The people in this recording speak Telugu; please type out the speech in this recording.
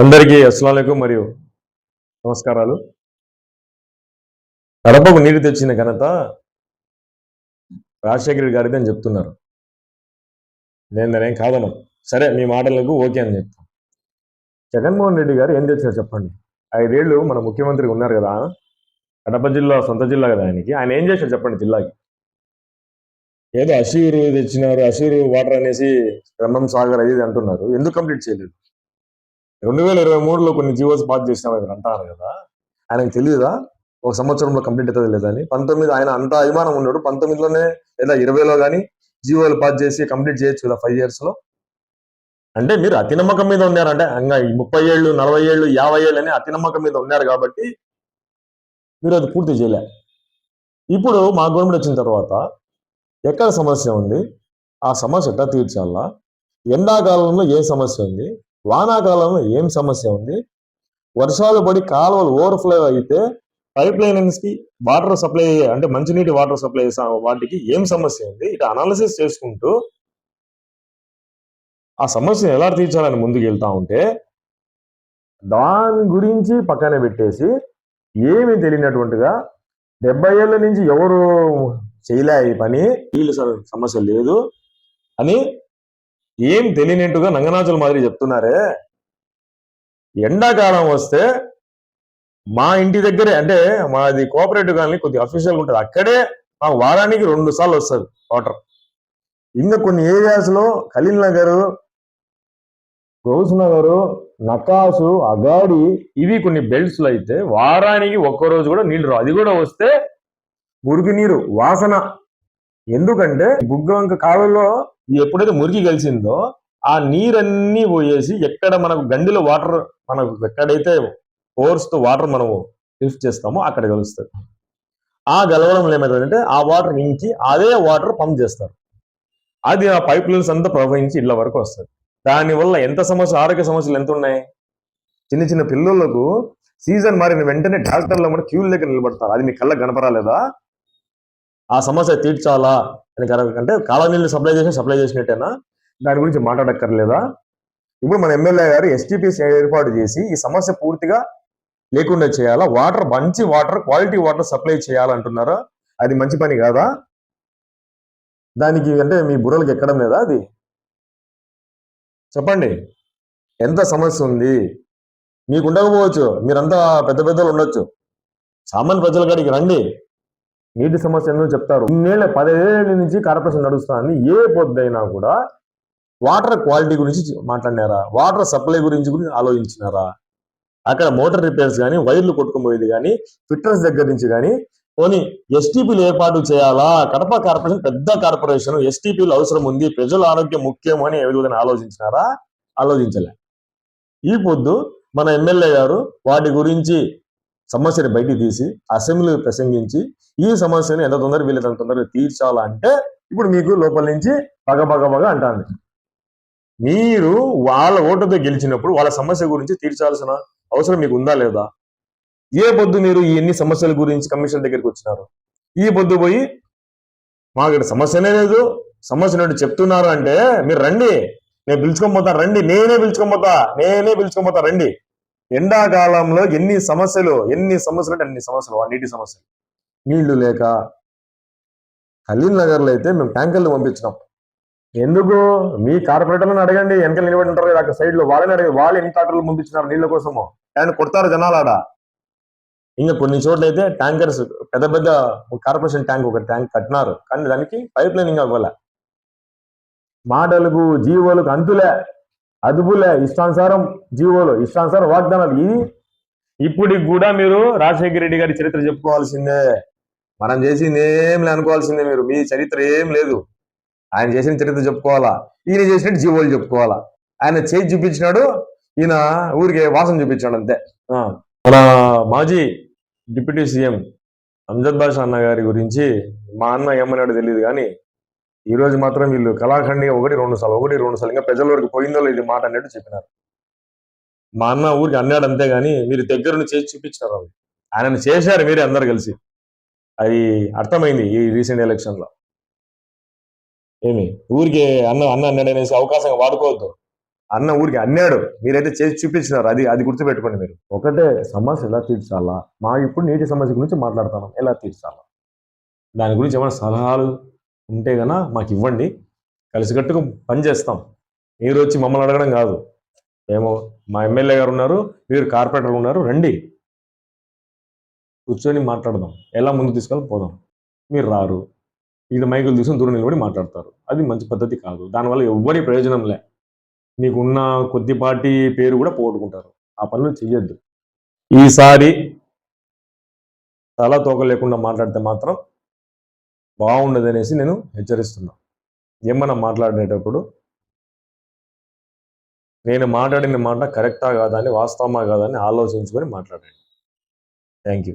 అందరికీ అస్సలం మరియు నమస్కారాలు. కడపకు నీరు తెచ్చిన ఘనత రాజశేఖర గారిది అని చెప్తున్నారు. నేను దాని ఏం కాదను సరే మీ మాటలకు ఓకే అని చెప్తాను. జగన్మోహన్ రెడ్డి గారు ఏం తెచ్చారు చెప్పండి? ఐదేళ్ళు మన ముఖ్యమంత్రి ఉన్నారు కదా కడప జిల్లా సొంత జిల్లా కదా ఆయనకి. ఆయన ఏం చేశారు చెప్పండి జిల్లాకి? ఏదో అసూరు తెచ్చినారు అసూరు వాటర్ అనేసి బ్రహ్మం సాగర్ అది అంటున్నారు. ఎందుకు కంప్లీట్ చేయలేదు? రెండు వేల ఇరవై మూడులో కొన్ని జీవోస్ పాస్ చేసినాం అని అంటారు కదా. ఆయనకు తెలియదా ఒక సంవత్సరంలో కంప్లీట్ అవుతుంది లేదని పంతొమ్మిది ఆయన అంత అభిమానం ఉన్నాడు. పంతొమ్మిదిలోనే లేదా ఇరవైలో కానీ జీవోలు పాస్ చేసి కంప్లీట్ చేయొచ్చు కదా ఫైవ్ ఇయర్స్లో అంటే మీరు అతి నమ్మకం మీద ఉన్నారంటే ఇంకా ముప్పై ఏళ్ళు నలభై ఏళ్ళు యాభై ఏళ్ళు అని అతి నమ్మకం మీద ఉన్నారు కాబట్టి మీరు అది పూర్తి చేయలే. ఇప్పుడు మా గవర్నమెంట్ వచ్చిన తర్వాత ఎక్కడ సమస్య ఉంది? ఆ సమస్య ఎట్లా తీర్చాలా? ఎండాకాలంలో ఏ సమస్య ఉంది? వానాకాలంలో ఏం సమస్య ఉంది? వర్షాలు పడి కాలువలు ఓవర్ఫ్లో అయితే పైప్ లైన్స్కి వాటర్ సప్లై అంటే మంచినీటి వాటర్ సప్లై వాటికి ఏం సమస్య ఉంది? ఇట్లా అనాలిసిస్ చేసుకుంటూ ఆ సమస్యను ఎలా తీర్చాలని ముందుకు వెళ్తా ఉంటే దాని గురించి పక్కన పెట్టేసి ఏమీ తెలియనటువంటిగా డెబ్బై ఏళ్ళ నుంచి ఎవరు చేయలే ఈ పని వీళ్ళు సమస్య లేదు అని ఏం తెలియనట్టుగా నంగనాచుల మాదిరి చెప్తున్నారే? ఎండాకాలం వస్తే మా ఇంటి దగ్గరే అంటే మాది కోఆపరేటివ్ కానీ కొద్దిగా అఫీషియల్గా ఉంటుంది. అక్కడే మాకు వారానికి రెండు సార్లు వస్తుంది వాటర్. ఇంకా కొన్ని ఏరియాస్లో నగర్ గౌస్ నగర్ నకాసు అగాడి ఇవి కొన్ని బెల్ట్స్లు అయితే వారానికి ఒక్క రోజు కూడా నీళ్ళు రావు. అది కూడా వస్తే మురికి నీరు వాసన. ఎందుకంటే బుగ్గవంక కాలువలో ఎప్పుడైతే మురికి కలిసిందో ఆ నీరన్నీ పోయేసి ఎక్కడ మనకు గండిలో వాటర్ మనకు ఎక్కడైతే ఫోర్స్తో వాటర్ మనము లిఫ్ట్ చేస్తామో అక్కడ కలుస్తుంది. ఆ గలవడంలో ఏమవుతుందంటే ఆ వాటర్ ఇంకి అదే వాటర్ పంప్ చేస్తారు. అది ఆ పైప్ లైన్స్ అంతా ప్రవహించి ఇళ్ళ వరకు వస్తుంది. దానివల్ల ఎంత సమస్య ఆరోగ్య సమస్యలు ఎంత ఉన్నాయి? చిన్న చిన్న పిల్లలకు సీజన్ మారిన వెంటనే డాక్టర్లు కూడా క్యూల దగ్గర నిలబడతారు. అది మీ కళ్ళకి కనపరాలేదా? ఆ సమస్య తీర్చాలా? అంటే కాల నీళ్ళు సప్లై చేసి సప్లై చేసినట్టేనా? దాని గురించి మాట్లాడక్కర్లేదా? ఇప్పుడు మన ఎమ్మెల్యే గారు ఎస్టీపీసీ ఏర్పాటు చేసి ఈ సమస్య పూర్తిగా లేకుండా చేయాలా? వాటర్ మంచి వాటర్ క్వాలిటీ వాటర్ సప్లై చేయాలంటున్నారా? అది మంచి పని కాదా? దానికి అంటే మీ బుర్రలకు ఎక్కడం లేదా అది? చెప్పండి. ఎంత సమస్య ఉంది? మీకు ఉండకపోవచ్చు. మీరంతా పెద్ద పెద్దలు ఉండొచ్చు. సామాన్య ప్రజల కాడికి రండి. నీటి సమస్య చెప్తారు? ఇన్నేళ్ళ పదిహేళ్ళ నుంచి కార్పొరేషన్ నడుస్తుంది. ఏ పొద్దైనా కూడా వాటర్ క్వాలిటీ గురించి మాట్లాడినారా? వాటర్ సప్లై గురించి గురించి ఆలోచించినారా? అక్కడ మోటార్ రిపేర్స్ కానీ వైర్లు కొట్టుకుపోయేది కానీ ఫిట్నెస్ దగ్గర నుంచి కానీ పోనీ ఎస్టీపీలు ఏర్పాటు చేయాలా? కడప కార్పొరేషన్ పెద్ద కార్పొరేషన్ ఎస్టీపీలు అవసరం ఉంది ప్రజల ఆరోగ్యం ముఖ్యం అని ఏ విధంగా ఆలోచించినారా? ఆలోచించలే. ఈ పొద్దు మన ఎమ్మెల్యే గారు వాటి గురించి సమస్యని బయటికి తీసి అసెంబ్లీ ప్రసంగించి ఈ సమస్యను ఎంత తొందరగా వీళ్ళంత తొందరగా తీర్చాలంటే ఇప్పుడు మీకు లోపల నుంచి పగ పగ పగ అంటాను మీరు వాళ్ళ ఓటుతో గెలిచినప్పుడు వాళ్ళ సమస్య గురించి తీర్చాల్సిన అవసరం మీకు ఉందా లేదా? ఏ పొద్దు మీరు ఈ ఎన్ని సమస్యల గురించి కమిషన్ దగ్గరికి వచ్చినారు? ఈ పొద్దు పోయి మాకు ఇక్కడ సమస్యనే లేదు. సమస్య నుండి చెప్తున్నారు అంటే మీరు రండి. నేను పిలుచుకొని పోతా రండి. నేనే పిలుచుకొని పోతా నేనే పిలుచుకొని పోతా రండి. ఎండాకాలంలో ఎన్ని సమస్యలు ఎన్ని సమస్యలు అంటే అన్ని సమస్యలు ఆ నీటి సమస్యలు. నీళ్ళు లేక ఖలీల్ నగర్లో అయితే మేము ట్యాంకర్లు పంపించినాం. ఎందుకు? మీ కార్పొరేటర్లను అడగండి వెనక నిలబడి ఉంటారు కదా అక్కడ సైడ్లో వాళ్ళని అడగండి వాళ్ళు ఎన్ని ట్రాక్టర్లు పంపించినారు నీళ్ళ కోసము? ఆయన కొడతారు జనాలు ఆడ. ఇంకా కొన్ని చోట్ల అయితే ట్యాంకర్స్ పెద్ద పెద్ద కార్పొరేషన్ ట్యాంక్ ఒక ట్యాంక్ కట్టినారు. కానీ దానికి పైప్ లైన్ ఇంకా అవ్వలే. మాటలకు జీవోలకు అంతులే. అదుపులే ఇష్టానుసారం జీవోలు ఇష్టానుసారం వాగ్దానాలు. ఇది ఇప్పటికి కూడా మీరు రాజశేఖర రెడ్డి గారి చరిత్ర చెప్పుకోవాల్సిందే. మనం చేసింది ఏం లే అనుకోవాల్సిందే మీరు. మీ చరిత్ర ఏం లేదు. ఆయన చేసిన చరిత్ర చెప్పుకోవాలా? ఈయన చేసినట్టు జీవోలు చెప్పుకోవాలా? ఆయన చేతి చూపించినాడు ఈయన ఊరికే వాసన చూపించాడు అంతే. మన మాజీ డిప్యూటీ సీఎం అంజద్ బాషా అన్న గారి గురించి మా అన్న ఏమన్నాడు తెలియదు కానీ ఈ రోజు మాత్రం వీళ్ళు కళాఖండి ఒకటి రెండు సార్లు ఒకటి రెండు సార్లు ఇంకా ప్రజల వరకు పోయిందో లేదు మాట అన్నట్టు చెప్పినారు. మా అన్న ఊరికి అన్నాడు అంతే కానీ మీరు దగ్గరుండి చేసి చూపించారు అది ఆయనను చేశారు మీరే అందరు కలిసి. అది అర్థమైంది ఈ రీసెంట్ ఎలక్షన్లో. ఏమి? ఊరికి అన్న అన్న అన్నాడు అనేసి అవకాశం వాడుకోవద్దు. అన్న ఊరికి అన్నాడు. మీరైతే చేసి చూపించినారు. అది అది గుర్తుపెట్టుకోండి మీరు. ఒకటే సమస్య ఎలా తీర్చాలా? మా ఇప్పుడు నీటి సమస్య గురించి మాట్లాడతాను ఎలా తీర్చాలా? దాని గురించి ఏమైనా సలహాలు? ఉంటే గనా మాకు ఇవ్వండి కలిసికట్టుగా పని చేస్తాం. మీరు వచ్చి మమ్మల్ని అడగడం కాదు. ఏమో మా ఎమ్మెల్యే గారు ఉన్నారు మీరు కార్పొరేటర్ ఉన్నారు రండి. కూర్చొని మాట్లాడదాం. ఎలా ముందు తీసుకెళ్ళి పోదాం. మీరు రారు. ఇది మైకులు తీసుకుని దూరం నిలబడి మాట్లాడతారు. అది మంచి పద్ధతి కాదు. దానివల్ల ఎవ్వరి ప్రయోజనం లే. మీకున్న కొద్దిపాటి పేరు కూడా పోగొట్టుకుంటారు. ఆ పనులు చెయ్యొద్దు. ఈసారి తల తోక లేకుండా మాట్లాడితే మాత్రం బాగుండదు అనేసి నేను హెచ్చరిస్తున్నా. ఏమన్నా మాట్లాడేటప్పుడు? నేను మాట్లాడిన మాట కరెక్టా కాదా అని వాస్తవమా కాదా అని ఆలోచించుకొని మాట్లాడండి. Thank you